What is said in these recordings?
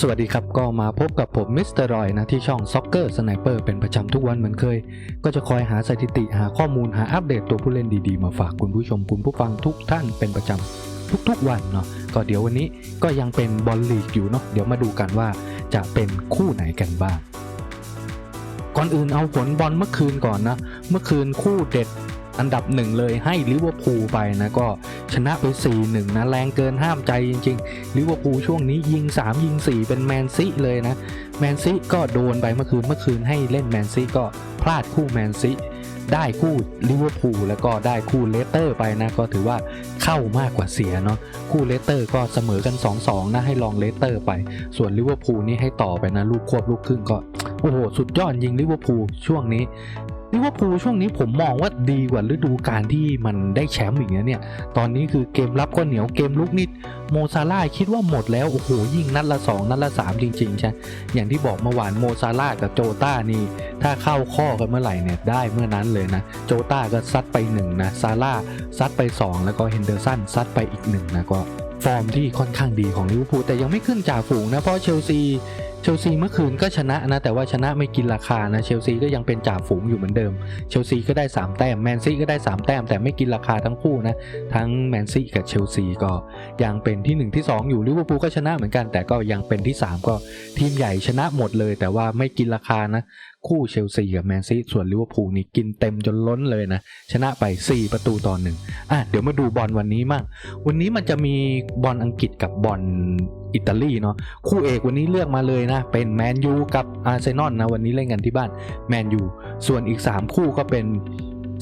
สวัสดีครับก็มาพบกับผมมิสเตอร์รอยนะที่ช่อง Soccer Sniper เป็นประจำทุกวันเหมือนเคย ก็จะคอยหาสถิติหาข้อมูลหาอัปเดตตัวผู้เล่นดีๆ มาฝากคุณผู้ชมคุณผู้ฟังทุกท่านเป็นประจำทุกๆวันเนาะก็เดี๋ยววันนี้ก็ยังเป็นบอลลีกอยู่เนาะเดี๋ยวมาดูกันว่าจะเป็นคู่ไหนกันบ้างก่อนอื่นเอาผลบอลเมื่อคืนก่อนนะเมื่อคืนคู่เด็ด อันดับหนึ่งเลยให้ลิเวอร์พูลไปนะก็ชนะไป4-1นะแรงเกินห้ามใจจริงๆลิเวอร์พูลช่วงนี้ยิง 3 ยิง 4 เป็นแมนซีเลยนะแมนซีก็โดนไปเมื่อคืนเมื่อคืนให้เล่นแมนซีก็พลาดคู่แมนซีได้คู่ลิเวอร์พูลแล้วก็ได้คู่เลสเตอร์ไปนะ ก็ถือว่าเข้ามากกว่าเสียเนาะคู่เลสเตอร์ก็เสมอกัน 2-2 นะ ให้ลองเลสเตอร์ไป ส่วนลิเวอร์พูลนี่ให้ต่อไปนะ ลูกควบลูกครึ่งก็ โอ้โห สุดยอดยิงลิเวอร์พูลช่วงนี้ ลิเวอร์พูลช่วงนี้ผมมองว่าดีกว่าฤดูกาลที่มันได้แชมป์อีกนะเนี่ย ตอนนี้คือเกมรับก็เหนียวเกมลุกนิดโมซาร่าคิดว่าหมดแล้ว โอ้โห ยิงนัดละ 2 นัดละ 3 จริง ๆ ใช่ อย่างที่บอกเมื่อวานโมซาร่ากับโจต้านี่ ถ้าเข้าข้อกันเมื่อไหร่เนี่ย ได้เมื่อนั้นเลยนะ โจต้าก็ซัดไป 1 นะซาร่าซัดไป 2 แล้วก็เฮนเดอร์สันซัดไปอีก1นะก็ฟอร์มที่ค่อนข้างดีของลิเวอร์พูลแต่ยังไม่ขึ้นจ่าฝูงนะเพราะเชลซี เชลซีเมื่อคืนก็ชนะนะ แต่ว่าชนะไม่กินราคานะ เชลซีก็ยังเป็นจ่าฝูงอยู่เหมือนเดิม เชลซีก็ได้ 3 แต้มแมนซีก็ได้ 3 แต้มแต่ไม่กินราคาทั้งคู่นะ ทั้งแมนซีกับเชลซีก็ยังเป็นที่ 1 ที่ 2 อยู่ลิเวอร์พูลก็ชนะเหมือนกัน แต่ก็ยังเป็นที่ 3 ก็ทีมใหญ่ชนะหมดเลย แต่ว่าไม่กินราคานะ คู่เชลซีกับแมนซีส่วนลิเวอร์พูลนี่กินเต็มจนล้นเลยนะ ชนะไป 4 ประตูต่อหนึ่งอะเดี๋ยวมาดูบอลวันนี้มั่งวันนี้มันจะมีบอลอังกฤษกับบอลอิตาลีเนาะคู่เอกวันนี้เลือกมาเลยนะ เป็นแมนยูกับอาร์เซนอลนะวันนี้เล่นกันที่บ้านแมนยูส่วนอีก 3 คู่ก็เป็น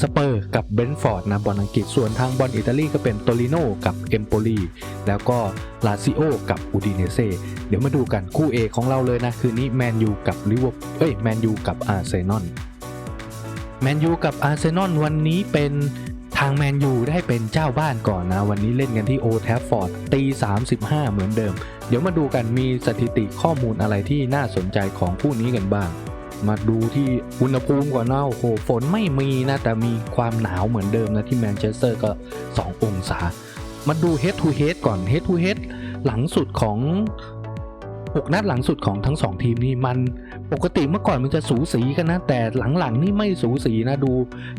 สเปอร์กับเบรนท์ฟอร์ดนะบอลอังกฤษส่วนทางบอลอิตาลีก็เป็นโตลิโนกับเอมโปลีแล้วก็ลาซิโอกับอูดิเนเซ่เดี๋ยวมาดูกันคู่เอกของเราเลยนะ คืนนี้แมนยูกับลิเวอร์เอ้ยแมนยูกับอาร์เซนอลแมนยูกับอาร์เซนอลวันนี้เป็นทางแมนยูได้เป็นเจ้าบ้านก่อนนะ วันนี้เล่นกันที่โอแทฟฟอร์ดตี35 เหมือนเดิม เดี๋ยวมาดูกันมีสถิติข้อมูลอะไรที่น่าสนใจของคู่นี้กันบ้าง มาดูที่อุณหภูมิก่อนนะโอ้โหฝนไม่มีนะ แต่มีความหนาวเหมือนเดิมนะที่แมนเชสเตอร์ก็ 2 องศา มาดู head to head ก่อน head to head หลังสุดของ 6 นัดหลังสุดของทั้ง 2 ทีมนี่มันปกติเมื่อก่อนมันจะสูสีกันนะ แต่หลังๆนี่ไม่สูสีนะดู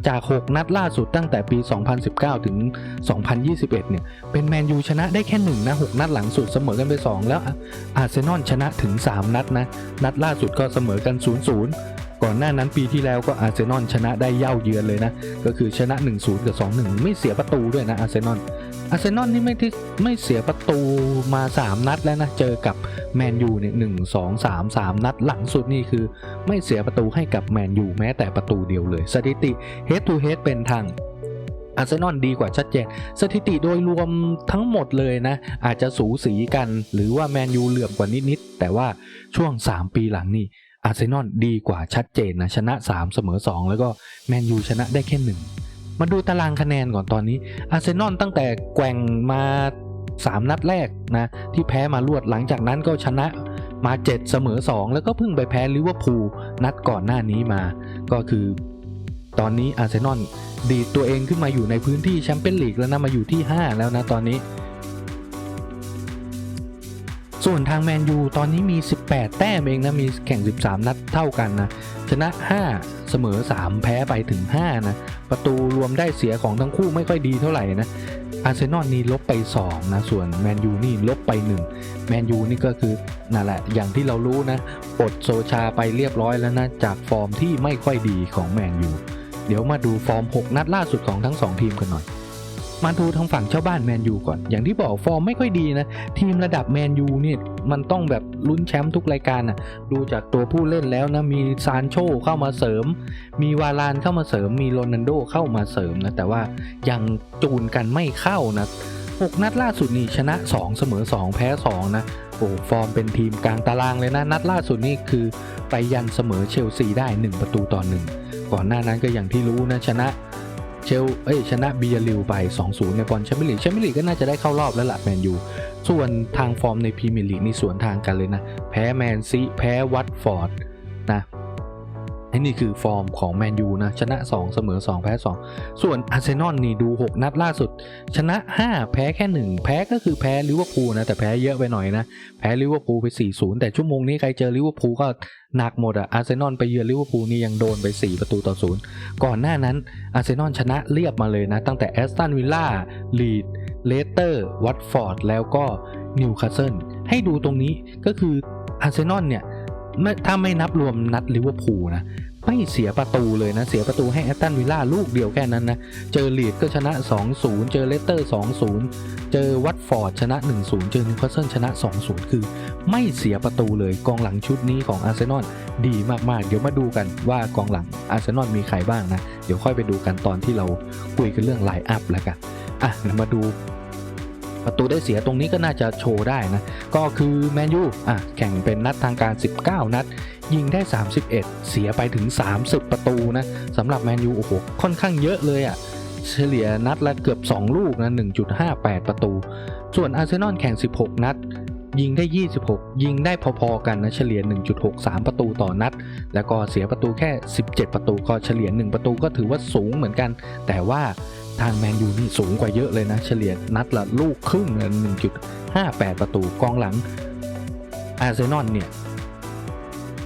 จาก 6 นัดล่าสุดตั้งแต่ปี 2019 ถึง 2021 เนี่ยเป็นแมนยูชนะได้แค่ 1 นะ 6 นัดหลังสุดเสมอกันไป 2 แล้วอาร์เซนอลชนะถึง 3 นัดนะ นัดล่าสุดก็เสมอกัน 0-0ก่อนหน้านั้นปีที่แล้วก็อาร์เซนอลชนะได้เย่าเยือนเลยนะ ก็คือชนะ 1-0 กับ 2-1 ไม่เสียประตูด้วยนะอาร์เซนอล อาร์เซนอลนี่ไม่ที่ไม่เสียประตูมา 3 นัดแล้วนะ เจอกับแมนยูเนี่ยหนึ่งสองสามสามนัดหลังสุดนี่คือไม่เสียประตูให้กับแมนยูแม้แต่ประตูเดียวเลย สถิติ head to head เป็นทางอาร์เซนอลดีกว่าชัดเจน สถิติโดยรวมทั้งหมดเลยนะ อาจจะสูสีกันหรือว่าแมนยูเหลื่อมกว่านิดๆแต่ว่าช่วง 3 ปีหลังนี่อาร์เซนอลดีกว่าชัดเจนนะ ชนะ 3 เสมอ 2 แล้วก็แมนยูชนะได้แค่ 1 มาดูตารางคะแนนก่อนตอนนี้ อาร์เซนอลตั้งแต่แกว่งมา 3 นัดแรกนะที่แพ้มารวดหลังจากนั้นก็ชนะมา 7 เสมอ 2 แล้วก็เพิ่งไปแพ้ลิเวอร์พูลนัดก่อนหน้านี้มา ก็คือตอนนี้อาร์เซนอลดีดตัวเองขึ้นมาอยู่ในพื้นที่แชมเปี้ยนลีกแล้วนะมาอยู่ที่ 5 แล้วนะตอนนี้ ส่วนทางแมนยูตอนนี้มี 18 แต้มเองนะ มีแข่ง 13 นัดเท่ากันนะ ชนะ 5 เสมอ 3 แพ้ไปถึง 5 นะ ประตูรวมได้เสียของทั้งคู่ไม่ค่อยดีเท่าไหร่นะอาร์เซนอลนี่ลบไป 2 นะ ส่วนแมนยูนี่ลบไป 1 แมนยูนี่ก็คือนั่นแหละ อย่างที่เรารู้นะปลดโซชาไปเรียบร้อยแล้วนะ จากฟอร์มที่ไม่ค่อยดีของแมนยู เดี๋ยวมาดูฟอร์ม 6 นัดล่าสุดของทั้ง 2 ทีมกันหน่อย มาดูทางฝั่งเจ้าบ้านแมนยูก่อน อย่างที่บอกฟอร์มไม่ค่อยดีนะ ทีมระดับแมนยูเนี่ยมันต้องแบบลุ้นแชมป์ทุกรายการนะดูจากตัวผู้เล่นแล้วนะ มีซานโชเข้ามาเสริม มีวาลานเข้ามาเสริม มีโรนันโดเข้ามาเสริมนะ แต่ว่ายังจูนกันไม่เข้านะ6นัดล่าสุดนี่ชนะ 2 เสมอ 2 แพ้ 2 นะโอ้ฟอร์มเป็นทีมกลางตารางเลยนะ นัดล่าสุดนี่คือไปยันเสมอเชลซีได้ 1 ประตูต่อ 1 ก่อนหน้านั้นก็อย่างที่รู้นะชนะ เชลเอ้ยชนะบียริวไป 2-0 ในบอลแชมเปี้ยนลีกแชมเปี้ยนลีกก็น่าจะได้เข้ารอบแล้วล่ะแมนยู ส่วนทางฟอร์มในพรีเมียร์ลีกนี่สวนทางกันเลยนะ แพ้แมนซีแพ้วัตฟอร์ดนะไอ้นี่คือฟอร์มของแมนยูนะ ชนะ 2 เสมอ 2 แพ้ 2 ส่วนอาร์เซนอลนี่ดู 6 นัดล่าสุด ชนะ 5 แพ้แค่ 1 แพ้ก็คือแพ้ลิเวอร์พูลนะ แต่แพ้เยอะไปหน่อยนะ แพ้ลิเวอร์พูลไป 4-0 แต่ชั่วโมงนี้ใครเจอลิเวอร์พูลก็ หนักหมดอะอาร์เซนอลไปเยือนลิเวอร์พูลนี่ยังโดนไป 4 ประตูต่อศูนย์ก่อนหน้านั้นอาร์เซนอลชนะเรียบมาเลยนะ ตั้งแต่แอสตันวิลล่าลีดเลสเตอร์วัตฟอร์ดแล้วก็นิวคาสเซิลให้ดูตรงนี้ก็คืออาร์เซนอลเนี่ยถ้าไม่นับรวมนัดลิเวอร์พูลนะ ไม่เสียประตูเลยนะ เสียประตูให้แอตตันวิลล่าลูกเดียวแค่นั้นนะ เจอลีดก็ชนะ 2-0 เจอเลสเตอร์ 2-0 เจอวัตฟอร์ดชนะ 1-0 เจอนิวคาสเซิลชนะ 2-0 คือ ไม่เสียประตูเลยกองหลังชุดนี้ของอาร์เซนอลดีมากๆ เดี๋ยวมาดูกันว่ากองหลังอาร์เซนอลมีใครบ้างนะ เดี๋ยวค่อยไปดูกันตอนที่เราคุยกันเรื่องไลน์อัพแล้วกันอะมาดูประตูได้เสียตรงนี้ก็น่าจะโชว์ได้นะ ก็คือแมนยูอะแข่งเป็นนัดทางการ 19 นัด ยิงได้ 31 เสียไปถึง 30 ประตูนะสำหรับแมนยูโอ้โหค่อนข้างเยอะเลยอะ่ะเฉลี่ยนัดละเกือบ 2 ลูกนะ 1.58 ประตู ส่วนอาร์เซนอลแข่ง 16 นัด ยิงได้ 26 ยิงได้พอๆกันนะ เฉลี่ย 1.63 ประตูต่อนัด แล้วก็เสียประตูแค่ 17 ประตู ก็เฉลี่ย 1 ประตูก็ถือว่าสูงเหมือนกัน แต่ว่าทางแมนยูนี่สูงกว่าเยอะเลยนะ เฉลี่ยนัดละลูกครึ่งนะ1.58 ประตู กองหลังอาร์เซนอลเนี่ย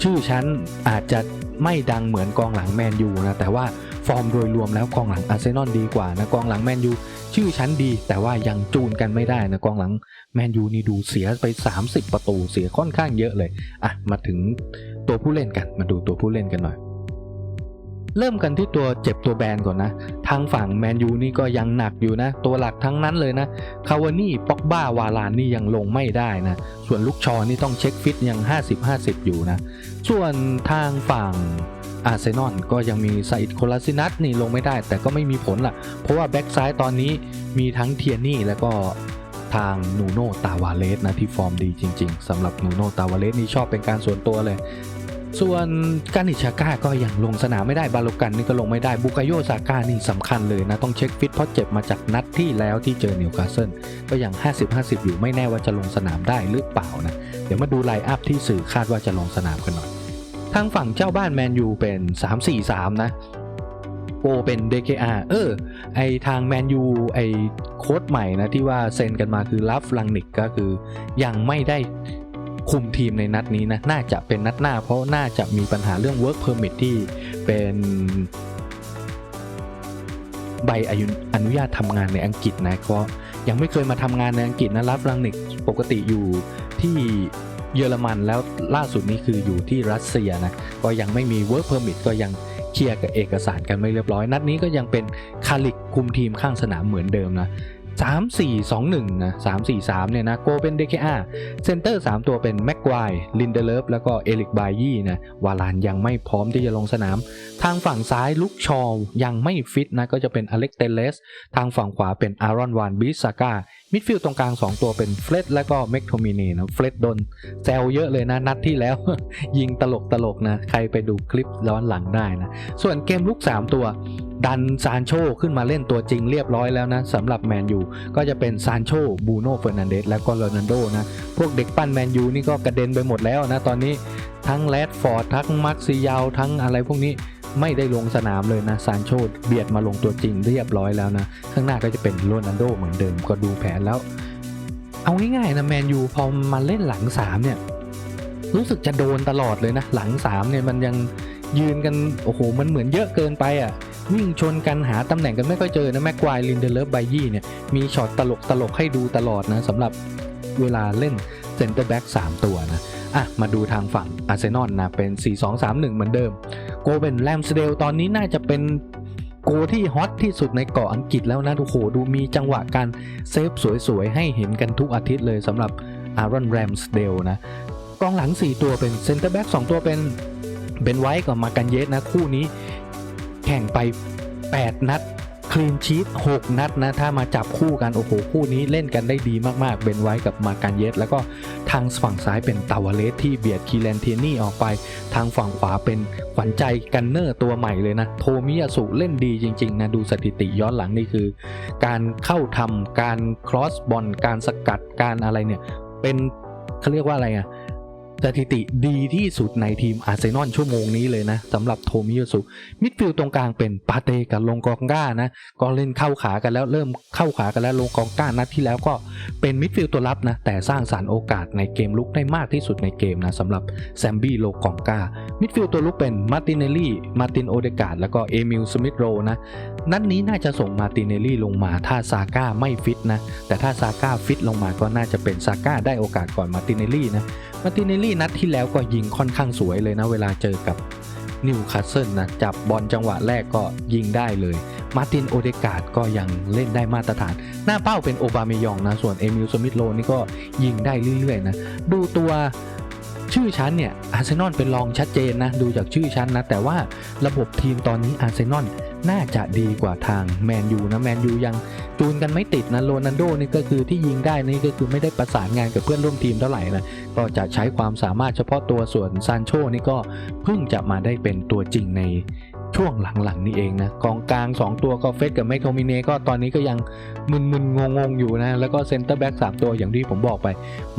ชื่อชั้นอาจจะไม่ดังเหมือนกองหลังแมนยูนะแต่ว่าฟอร์มโดยรวมแล้วกองหลังอาร์เซนอลดีกว่านะกองหลังแมนยูชื่อชั้นดี แต่ว่ายังจูนกันไม่ได้นะกองหลังแมนยูนี่ดูเสียไป 30 ประตูเสียค่อนข้างเยอะเลยอะมาถึงตัวผู้เล่นกันมาดูตัวผู้เล่นกันหน่อย เริ่มกันที่ตัวเจ็บตัวแบนก่อนนะ ทางฝั่งแมนยูนี่ก็ยังหนักอยู่นะ ตัวหลักทั้งนั้นเลยนะ คาวานี่ป็อกบ้าวาลานนี่ยังลงไม่ได้นะ ส่วนลูกชอนี่ต้องเช็คฟิตยัง 50-50 อยู่นะ ส่วนทางฝั่งอาร์เซนอลก็ยังมีไซด์โคลาซินัสนี่ลงไม่ได้ แต่ก็ไม่มีผลละเพราะว่าแบ็กซ้ายตอนนี้มีทั้งเทียนี่แล้วก็ทางนูโนตาวาเลสนะที่ฟอร์มดีจริง ๆสำหรับนูโนตาวาเลสนี่ชอบเป็นการส่วนตัวเลย ส่วนกานิชาก้าก็ยังลงสนามไม่ได้บาโลกันนี่ก็ลงไม่ได้บุกาโยซาก้านี่สำคัญเลยนะ ต้องเช็คฟิตเพราะเจ็บมาจากนัดที่แล้วที่เจอนิวคาสเซิลก็ยัง 50-50 อยู่ไม่แน่ว่าจะลงสนามได้หรือเปล่านะ เดี๋ยวมาดูไลน์อัพที่สื่อคาดว่าจะลงสนามกันหน่อย ทางฝั่งเจ้าบ้านแมนยูเป็น 3-4-3 นะโกเป็น DKR เออ ไอทางแมนยูไอโค้ดใหม่นะที่ว่าเซ็นกันมาคือลัฟลังนิกก็คือยังไม่ได้ คุมทีมในนัดนี้นะน่าจะเป็นนัดหน้า เพราะน่าจะมีปัญหาเรื่อง work permit ที่เป็นใบอนุญาตทำงานในอังกฤษนะเพราะยังไม่เคยมาทำงานในอังกฤษนะลัฟลังนิกปกติอยู่ที่เยอรมันแล้วล่าสุดนี้คืออยู่ที่รัสเซียนะก็ยังไม่มี work permit ก็ยังเคลียร์กับเอกสารกันไม่เรียบร้อย นัดนี้ก็ยังเป็นคาลิกคุมทีมข้างสนามเหมือนเดิมนะ 3 4 2 1 นะ 3 4 3 เนี่ยนะโกเป็น DKR เซนเตอร์ 3 ตัวเป็นแม็กควายลินเดเลฟแล้วก็เอลิกบายี่นะวาลานยังไม่พร้อมที่จะลงสนาม ทางฝั่งซ้ายลุกชอลยังไม่ฟิตนะ ก็จะเป็นอเล็กเตเลส ทางฝั่งขวาเป็นอารอนวานบิสซาก้ามิดฟิลด์ตรงกลาง 2 ตัวเป็นเฟลดและก็เมกโทมินีนะเฟลดโดนแซวเยอะเลยนะนัดที่แล้ว ยิงตลกตลกนะ ใครไปดูคลิปย้อนหลังได้นะ ส่วนเกมลุก 3 ตัว ดันซานโชขึ้นมาเล่นตัวจริงเรียบร้อยแล้วนะสำหรับแมนยูก็จะเป็นซานโชบูโน่เฟอร์นันเดสและก็โรนัลโดนะ พวกเด็กปั้นแมนยูนี่ก็กระเด็นไปหมดแล้วนะ ตอนนี้ทั้งแรดฟอร์ดทั้งมักซิยาวทั้งอะไรพวกนี้ไม่ได้ลงสนามเลยนะซานโชเบียดมาลงตัวจริงเรียบร้อยแล้วนะ ข้างหน้าก็จะเป็นโรนัลโดเหมือนเดิมก็ดูแผนแล้ว เอาง่ายๆนะแมนยูพอมาเล่นหลังสามเนี่ยรู้สึกจะโดนตลอดเลยนะ หลังสามเนี่ยมันยังยืนกันโอ้โหมันเหมือนเยอะเกินไปอะ วิ่งชนกันหาตำแหน่งกันไม่ค่อยเจอนะแม็กควายลินเดเลฟไบยี่เนี่ยมีช็อตตลกตลกให้ดูตลอดนะสำหรับเวลาเล่นเซนเตอร์แบ็ก3ตัวนะอะมาดูทางฝั่งอาร์เซนอลนะเป็น 4-2-3-1 เหมือนเดิม โกเป็นแรมสเดลตอนนี้น่าจะเป็นโกที่ฮอตที่สุดในเกาะอังกฤษแล้วนะโอ้โหดูมีจังหวะการเซฟสวยๆ ให้เห็นกันทุกอาทิตย์เลยสำหรับอารอนแรมสเดลนะกองหลัง 4 ตัวเป็นเซนเตอร์แบ็ก2ตัวเป็นเบนไวท์กับมากันเยสนะคู่นี้ แข่งไป 8 นัดคลีนชีต6นัดนะถ้ามาจับคู่กัน โอ้โห คู่นี้เล่นกันได้ดีมากๆ เบนไว้กับมาการเยสแล้วก็ทางฝั่งซ้ายเป็นตาวาเลสที่เบียดคีแลนเทียนี่ออกไป ทางฝั่งขวาเป็นขวัญใจกันเนอร์ตัวใหม่เลยนะ โทมิยาสุเล่นดีจริงๆนะ ดูสถิติย้อนหลังนี่คือ การเข้าทำการครอสบอลการสกัดการอะไรเนี่ย เป็นเขาเรียกว่าอะไรอะ สถิติดีที่สุดในทีมอาร์เซนอลชั่วโมงนี้เลยนะสำหรับโทมิยสุมิดฟิลด์ตรงกลางเป็นปาเตกับลงกองก้านะก็เล่นเข้าขากันแล้วเริ่มเข้าขากันแล้วลงกองก้านัดที่แล้วก็เป็นมิดฟิลด์ตัวรับนะแต่สร้างสารรค์โอกาสในเกมลุกได้มากที่สุดในเกมนะสำหรับแซมบี้โลกองก้ามิดฟิลด์ตัวลุกเป็นมาร์ตินเนลลี่มาร์ตินโอเดกาดแล้วก็เอมิลสมิธโรนะ นัดนี้น่าจะส่งมาตินเนลลี่ลงมาถ้าซาก้าไม่ฟิตนะ แต่ถ้าซาก้าฟิตลงมาก็น่าจะเป็นซาก้าได้โอกาสก่อนมาตินเนลลี่นะมาตินเนลลี่นัดที่แล้วก็ยิงค่อนข้างสวยเลยนะ เวลาเจอกับนิวคาสเซิลนะจับบอลจังหวะแรกก็ยิงได้เลย มาตินโอเดกาดก็ยังเล่นได้มาตรฐาน หน้าเป้าเป็นโอบาเมยองนะ ส่วนเอมิลสมิธโลนี่ก็ยิงได้เรื่อยๆนะ ดูตัว ชื่อชั้นเนี่ยอาร์เซนอลเป็นรองชัดเจนนะดูจากชื่อชั้นนะ แต่ว่าระบบทีมตอนนี้อาร์เซนอลน่าจะดีกว่าทางแมนยูนะแมนยูยังจูนกันไม่ติดนะโรนัลโดนี่ก็คือที่ยิงได้นี่ก็คือไม่ได้ประสานงานกับเพื่อนร่วมทีมเท่าไหร่นะก็จะใช้ความสามารถเฉพาะตัวส่วนซานโชนี่ก็เพิ่งจะมาได้เป็นตัวจริงในช่วงหลังๆนี่เองนะกองกลาง 2 ตัวก็เฟสกับแมคโทมิเน่ก็ตอนนี้ก็ยังมึนๆงงๆอยู่นะแล้วก็เซนเตอร์แบ็ก3ตัวอย่างที่ผมบอกไป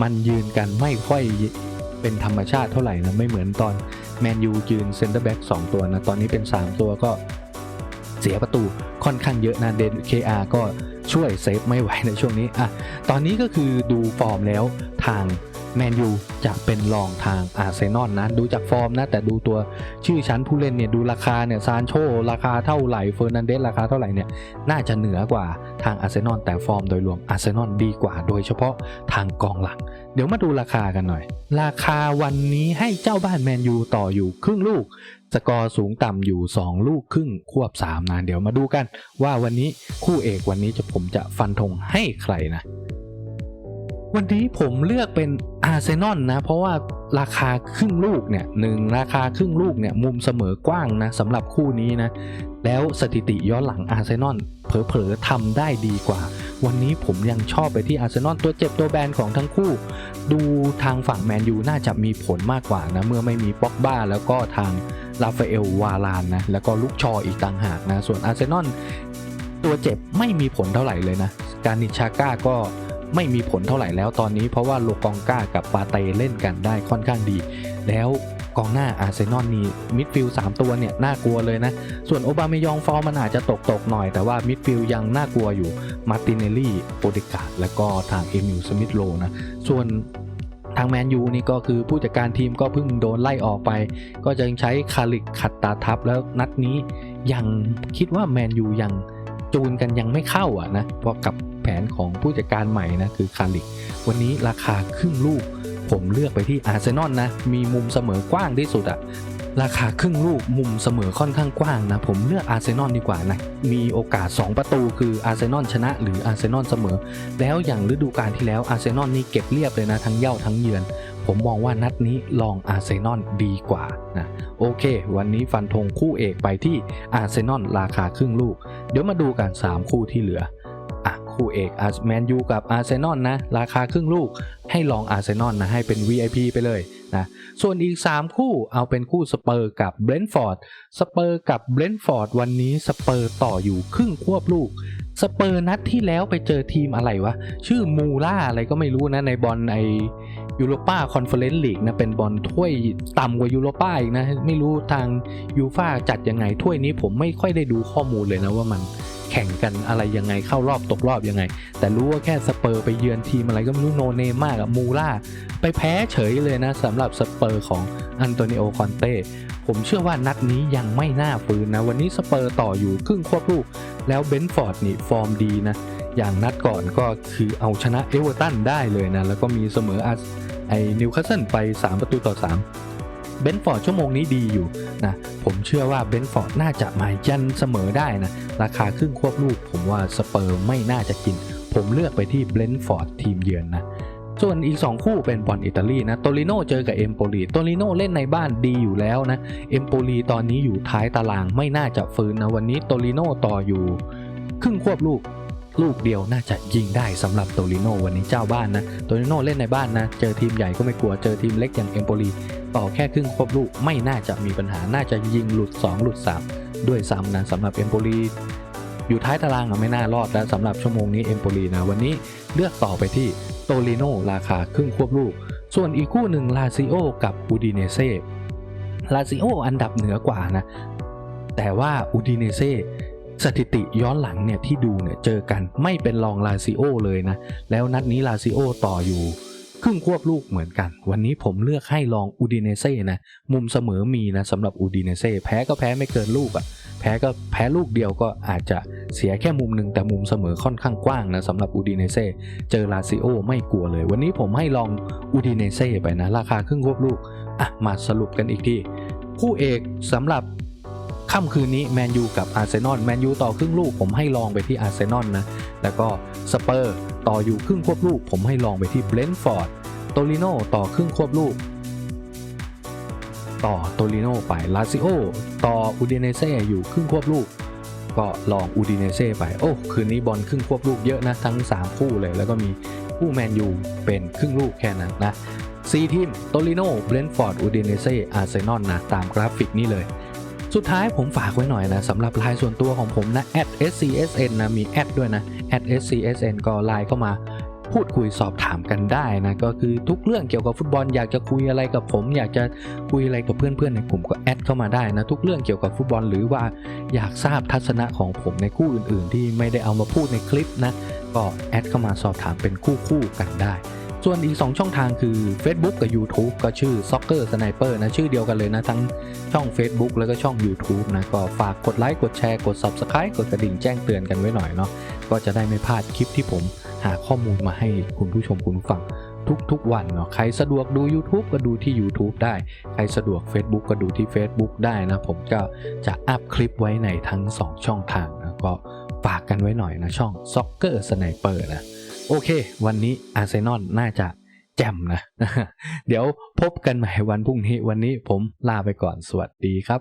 มันยืนกันไม่ค่อย เป็นธรรมชาติเท่าไหร่นะไม่เหมือนตอนแมนยูยืนเซนเตอร์แบ็ก2ตัวนะ ตอนนี้เป็น 3 ตัวก็เสียประตูค่อนข้างเยอะนะเดน KR ก็ช่วยเซฟไม่ไหวในช่วงนี้อะตอนนี้ก็คือดูฟอร์มแล้วทางแมนยูจะเป็นรองทางอาร์เซนอลนะ ดูจากฟอร์มนะ แต่ดูตัวชื่อชั้นผู้เล่นเนี่ย ดูราคาเนี่ยซานโชราคาเท่าไหร่เฟอร์นันเดสราคาเท่าไหร่เนี่ย น่าจะเหนือกว่าทางอาร์เซนอลแต่ฟอร์มโดยรวมอาร์เซนอลดีกว่า โดยเฉพาะทางกองหลัง เดี๋ยวมาดูราคากันหน่อย ราคาวันนี้ให้เจ้าบ้านแมนยูต่ออยู่ครึ่งลูก สกอร์สูงต่ำอยู่ 2 ลูกครึ่งควบ 3นะเดี๋ยวมาดูกัน ว่าวันนี้คู่เอกวันนี้จะผมจะฟันธงให้ใครนะ วันนี้ผมเลือกเป็นอาร์เซนอลนะ เพราะว่าราคาครึ่งลูกเนี่ยหนึ่งราคาครึ่งลูกเนี่ยมุมเสมอกว้างนะสำหรับคู่นี้นะ แล้วสถิติย้อนหลังอาร์เซนอลเผลอๆทำได้ดีกว่า วันนี้ผมยังชอบไปที่อาร์เซนอลตัวเจ็บตัวแบนของทั้งคู่ ดูทางฝั่งแมนยูน่าจะมีผลมากกว่านะ เมื่อไม่มีป็อกบ้าแล้วก็ทางราฟาเอลวาลานนะ แล้วก็ลูกชออีกต่างหากนะ ส่วนอาร์เซนอลตัวเจ็บไม่มีผลเท่าไหร่เลยนะ การนิชาก้าก็ไม่มีผลเท่าไหร่แล้วตอนนี้เพราะว่าโลกองก้ากับปาเตเล่นกันได้ค่อนข้างดี แล้ว กองหน้าอาร์เซนอลนี่มิดฟิลด์สามตัวเนี่ยน่ากลัวเลยนะ ส่วนโอบามยองฟอร์มันอาจจะตกตกหน่อย แต่ว่ามิดฟิลด์ยังน่ากลัวอยู่มาร์ติเนลลี่โอเดกาดแล้วก็ทางเอมิลสมิธโลนะ ส่วนทางแมนยูนี่ก็คือผู้จัดการทีมก็เพิ่งโดนไล่ออกไป ก็จะยังใช้คาลิกขัดตาทับแล้วนัดนี้ยังคิดว่าแมนยูยังจูนกันยังไม่เข้าอะนะเพราะกับแผนของผู้จัดการใหม่นะคือคาลิก วันนี้ราคาครึ่งลูก ผมเลือกไปที่อาร์เซนอลนะ มีมุมเสมอกว้างที่สุดอะราคาครึ่งลูกมุมเสมอค่อนข้างกว้างนะ ผมเลือกอาร์เซนอลดีกว่านะ มีโอกาส 2 ประตูคืออาร์เซนอลชนะหรืออาร์เซนอลเสมอ แล้วอย่างฤดูกาลที่แล้วอาร์เซนอลนี่เก็บเรียบเลยนะ ทั้งเย่าทั้งเยือน ผมมองว่านัดนี้ลองอาร์เซนอลดีกว่านะโอเค วันนี้ฟันธงคู่เอกไปที่อาร์เซนอลราคาครึ่งลูก เดี๋ยวมาดูกัน 3 คู่ที่เหลือ คู่เอกอาร์แมนยูกับอาร์เซนอลนะ ราคาครึ่งลูกให้ลองอาร์เซนอลนะให้เป็น VIP ไปเลยนะส่วนอีก 3 คู่เอาเป็นคู่สเปอร์กับเบรนท์ฟอร์ดสเปอร์กับเบรนท์ฟอร์ดวันนี้สเปอร์ต่ออยู่ครึ่งควบลูกสเปอร์นัดที่แล้วไปเจอทีมอะไรวะ ชื่อมูล่าอะไรก็ไม่รู้นะ ในบอลไอยูโรป้าคอนเฟอเรนซ์ลีกนะ เป็นบอลถ้วยต่ำกว่ายูโรป้าอีกนะ ไม่รู้ทางยูฟ่าจัดยังไงถ้วยนี้ผมไม่ค่อยได้ดูข้อมูลเลยนะว่ามัน แข่งกันอะไรยังไงเข้ารอบตกรอบยังไง แต่รู้ว่าแค่สเปอร์ไปเยือนทีมอะไรก็ไม่รู้โนเนมมากอะมูล่าไปแพ้เฉยเลยนะสำหรับสเปอร์ของอันโตนิโอคอนเต้ผมเชื่อว่านัดนี้ยังไม่น่าฟื้นนะ วันนี้สเปอร์ต่ออยู่ครึ่งควบลูก แล้วเบนฟอร์ดนี่ฟอร์มดีนะ อย่างนัดก่อนก็คือเอาชนะเอเวอร์ตันได้เลยนะ แล้วก็มีเสมออไอ้นิวคาสเซิลไป 3 ประตูต่อ 3 เบนฟอร์ดชั่วโมงนี้ดีอยู่นะผมเชื่อว่าเบนฟอร์ดน่าจะมายันเสมอได้นะราคาครึ่งควบลูก ผมว่าสเปอร์ไม่น่าจะกิน ผมเลือกไปที่เบนฟอร์ดทีมเยือนนะส่วนอีก 2 คู่เป็นบอลอิตาลีนะโตลิโนเจอกับเอมโปลีโตลิโนเล่นในบ้านดีอยู่แล้วนะเอมโปลีตอนนี้อยู่ท้ายตารางไม่น่าจะฟื้นนะวันนี้โตลิโนต่ออยู่ ครึ่งควบลูก ลูกเดียวน่าจะยิงได้สำหรับโตลิโนวันนี้เจ้าบ้านนะโตลิโนเล่นในบ้านนะ เจอทีมใหญ่ก็ไม่กลัวเจอทีมเล็กอย่างเอมโปลีต่อแค่ครึ่งควบลูกไม่น่าจะมีปัญหาน่าจะยิงหลุด 2 หลุด 3 ด้วยซ้ำนะสำหรับเอมโปลีอยู่ท้ายตารางอะไม่น่ารอดแล้วสำหรับชั่วโมงนี้เอมโปลีนะวันนี้เลือกต่อไปที่โตลิโนราคาครึ่งควบลูก ส่วนอีกคู่หนึ่งลาซิโอกับอูดิเนเซ่ลาซิโออันดับเหนือกว่านะแต่ว่าอูดิเนเซ่ สถิติย้อนหลังเนี่ยที่ดูเนี่ยเจอกันไม่เป็นรองลาซิโอเลยนะ แล้วนัดนี้ลาซิโอต่ออยู่ครึ่งควบลูกเหมือนกัน วันนี้ผมเลือกให้ลองอูดิเนเซ่นะ มุมเสมอมีนะสำหรับอูดิเนเซ่แพ้ก็แพ้ไม่เกินลูกอะ่ะ แพ้ก็แพ้ลูกเดียวก็อาจจะเสียแค่มุมหนึ่งแต่มุมเสมอค่อนข้างกว้างนะสำหรับอูดิเนเซ่เจอลาซิโอไม่กลัวเลย วันนี้ผมให้ลองอูดิเนเซ่ไปนะ ราคาครึ่งควบลูกอะมาสรุปกันอีกทีคู่เอกสำหรับ ค่ำคืนนี้แมนยูกับอาร์เซนอลแมนยูต่อครึ่งลูกผมให้ลองไปที่อาร์เซนอลนะ แล้วก็สเปอร์ต่ออยู่ครึ่งควบลูก ผมให้ลองไปที่เบรนท์ฟอร์ดโตลิโนต่อครึ่งควบลูก ต่อโตลิโนไปลาซิโอต่ออูดิเนเซ่อยู่ครึ่งควบลูก ก็ลองอูดิเนเซ่ไปโอ้คืนนี้บอลครึ่งควบลูกเยอะนะทั้ง 3 คู่เลยแล้วก็มีคู่แมนยูเป็นครึ่งลูกแค่นั้นนะซีทีมโตลิโนเบรนท์ฟอร์ดอูดิเนเซ่อาร์เซนอลนะตามกราฟิกนี่เลย สุดท้ายผมฝากไว้หน่อยนะสำหรับไลน์ส่วนตัวของผมนะ @scsn นะมีแอดด้วยนะ @scsn ก็ไลน์เข้ามาพูดคุยสอบถามกันได้นะก็คือทุกเรื่องเกี่ยวกับฟุตบอลอยากจะคุยอะไรกับผม อยากจะคุยอะไรกับเพื่อนๆในกลุ่มก็แอดเข้ามาได้นะทุกเรื่องเกี่ยวกับฟุตบอลหรือว่าอยากทราบทัศนะของผมในคู่อื่นๆ ที่ไม่ได้เอามาพูดในคลิปนะก็แอดเข้ามาสอบถามเป็นคู่ๆกันได้ ส่วนอีก 2 ช่องทางคือ Facebook กับ YouTube ก็ชื่อ Soccer Sniper นะ ชื่อเดียวกันเลยนะ ทั้งช่อง Facebook แล้วก็ช่อง YouTube นะ ก็ฝากกดไลค์กดแชร์กด Subscribe กดกระดิ่งแจ้งเตือนกันไว้หน่อยเนาะก็จะได้ไม่พลาดคลิปที่ผมหาข้อมูลมาให้คุณผู้ชมคุณผู้ฟังทุกๆวันเนาะใครสะดวกดู YouTube ก็ดูที่ YouTube ได้ ใครสะดวก Facebook ก็ดูที่ Facebook ได้นะ ผมก็จะอัพคลิปไว้ในทั้ง 2 ช่องทางนะก็ฝากกันไว้หน่อยนะช่อง Soccer Sniper นะ โอเค วันนี้อาร์เซนอลน่าจะแจ่มนะ เดี๋ยวพบกันใหม่วันพรุ่งนี้ วันนี้ผมลาไปก่อน สวัสดีครับ